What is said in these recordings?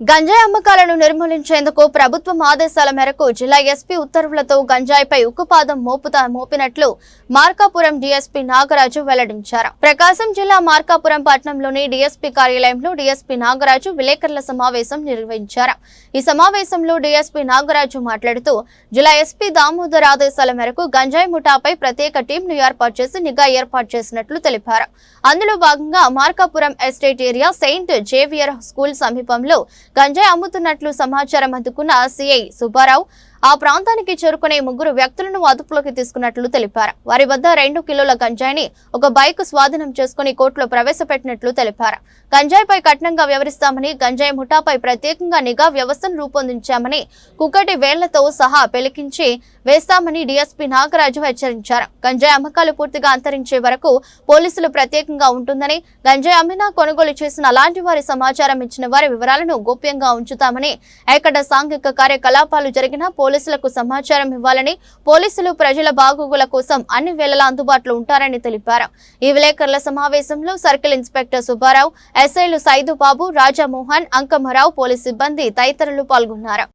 గంజాయి అమ్మకాలను నిర్మూలించేందుకు ప్రభుత్వం ఆదేశాల మేరకు జిల్లా ఎస్పీ ఉత్తర్వులతో గంజాయిపై ఉక్కుపాదం మోపుతా మోపినట్లు మార్కాపురం డీఎస్పీ నాగరాజు వెల్లడించారు. ప్రకాశం జిల్లా మార్కాపురం పట్టణంలోని డీఎస్పీ కార్యాలయంలో డీఎస్పీ నాగరాజు విలేకరుల సమావేశం నిర్వహించారు. ఈ సమావేశంలో డీఎస్పీ నాగరాజు మాట్లాడుతూ జిల్లా ఎస్పీ దామోదర్ ఆదేశాల మేరకు గంజాయి ముఠాపై ప్రత్యేక టీంను ఏర్పాటు చేసి నిఘా ఏర్పాటు చేసినట్లు తెలిపారు. అందులో భాగంగా Markapuram estate area Saint Xavier school సమీపంలో గంజాయి అమ్ముతున్నట్లు సమాచారం అందుకున్న సిఐ సుబ్బారావు ఆ ప్రాంతానికి చేరుకునే ముగ్గురు వ్యక్తులను అదుపులోకి తీసుకున్నట్లు తెలిపారు. వారి వద్ద రెండు కిలోల గంజాయిని ఒక బైక్ స్వాధీనం చేసుకుని కోర్టులో ప్రవేశపెట్టినట్లు తెలిపారు. గంజాయిపై కఠినంగా వ్యవహరిస్తామని గంజాయి ముఠాపై ప్రత్యేకంగా నిఘా వ్యవస్థను రూపొందించామని కుక్కటి వేళ్ళతో సహా పెలికించి వేస్తామని డీఎస్పీ నాగరాజు హెచ్చరించారు. గంజాయి అమ్మకాలు పూర్తిగా అంతరించే వరకు పోలీసులు ప్రత్యేకంగా ఉంటుందని గంజాయి అమ్మినా కొనుగోలు చేసిన అలాంటి వారి సమాచారం ఇచ్చిన వారి వివరాలను గోప్యంగా ఉంచుతామని ఎక్కడ సాంఘిక కార్యకలాపాలు జరిగినా పోలీసులకు సమాచారం ఇవ్వాలని పోలీసులు ప్రజల బాగోగుల కోసం అన్ని వేళలా అందుబాటులో ఉంటారని తెలిపారు. ఈ విలేకరుల సమావేశంలో సర్కిల్ ఇన్స్పెక్టర్ సుబ్బారావు ఎస్ఐలు సైదుబాబు రాజామోహన్ అంకమరావు పోలీస్ సిబ్బంది తదితరులు పాల్గొన్నారు.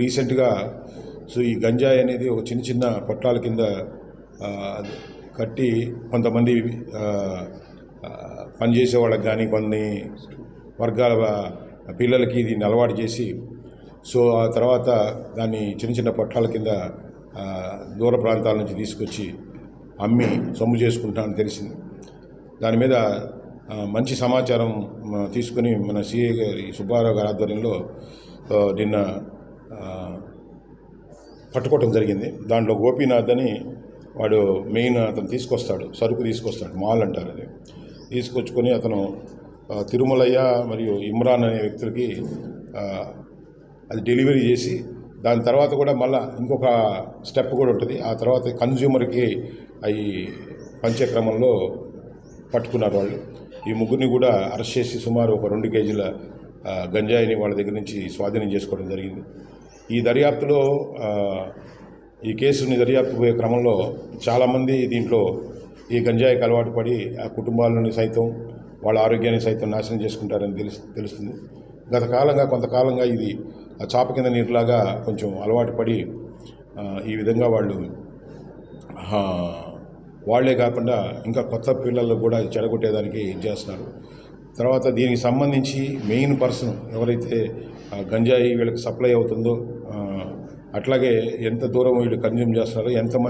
రీసెంట్గా సో ఈ గంజాయి అనేది ఒక చిన్న చిన్న పొట్లాల కింద కట్టి కొంతమంది పనిచేసే వాళ్ళకి కానీ కొన్ని వర్గాల పిల్లలకి దీన్ని అలవాటు చేసి సో ఆ తర్వాత దాన్ని చిన్న చిన్న పట్టాల కింద దూర ప్రాంతాల నుంచి తీసుకొచ్చి అమ్మి సొమ్ము చేసుకుంటానని తెలిసింది. దాని మీద మంచి సమాచారం తీసుకుని మన సిఏ గారి సుబ్బారావు గారి ఆధ్వర్యంలో నిన్న పట్టుకోవటం జరిగింది. దాంట్లో గోపీనాథ్ అని వాడు మెయిన్ అతను తీసుకొస్తాడు సరుకు తీసుకొస్తాడు మాల్ అంటారు అది. తీసుకొచ్చుకొని అతను తిరుమలయ్య మరియు ఇమ్రాన్ అనే వ్యక్తులకి అది డెలివరీ చేసి దాని తర్వాత కూడా మళ్ళీ ఇంకొక స్టెప్ కూడా ఉంటుంది. ఆ తర్వాత కన్జ్యూమర్కి అవి పంచే క్రమంలో పట్టుకున్నారు వాళ్ళు. ఈ ముగ్గురిని కూడా అరెస్ట్ చేసి సుమారు ఒక రెండు కేజీల గంజాయిని వాళ్ళ దగ్గర నుంచి స్వాధీనం చేసుకోవడం జరిగింది. ఈ దర్యాప్తులో ఈ కేసుని దర్యాప్తు పోయే క్రమంలో చాలామంది దీంట్లో ఈ గంజాయికి అలవాటు పడి ఆ కుటుంబాలను సైతం వాళ్ళ ఆరోగ్యాన్ని సైతం నాశనం చేసుకుంటారని తెలుసు తెలుస్తుంది. గత కాలంగా కొంతకాలంగా ఇది ఆ చాప కింద నీటిలాగా కొంచెం అలవాటు పడి ఈ విధంగా వాళ్ళు వాళ్ళే వాళ్ళే కాకుండా ఇంకా కొత్త పిల్లలు కూడా చెడగొట్టేదానికి ఇది చేస్తున్నారు. తర్వాత దీనికి సంబంధించి మెయిన్ పర్సన్ ఎవరైతే గంజాయి వీళ్ళకి సప్లై అవుతుందో అట్లాగే ఎంత దూరం వీళ్ళు కన్జ్యూమ్ చేస్తున్నారో ఎంతమంది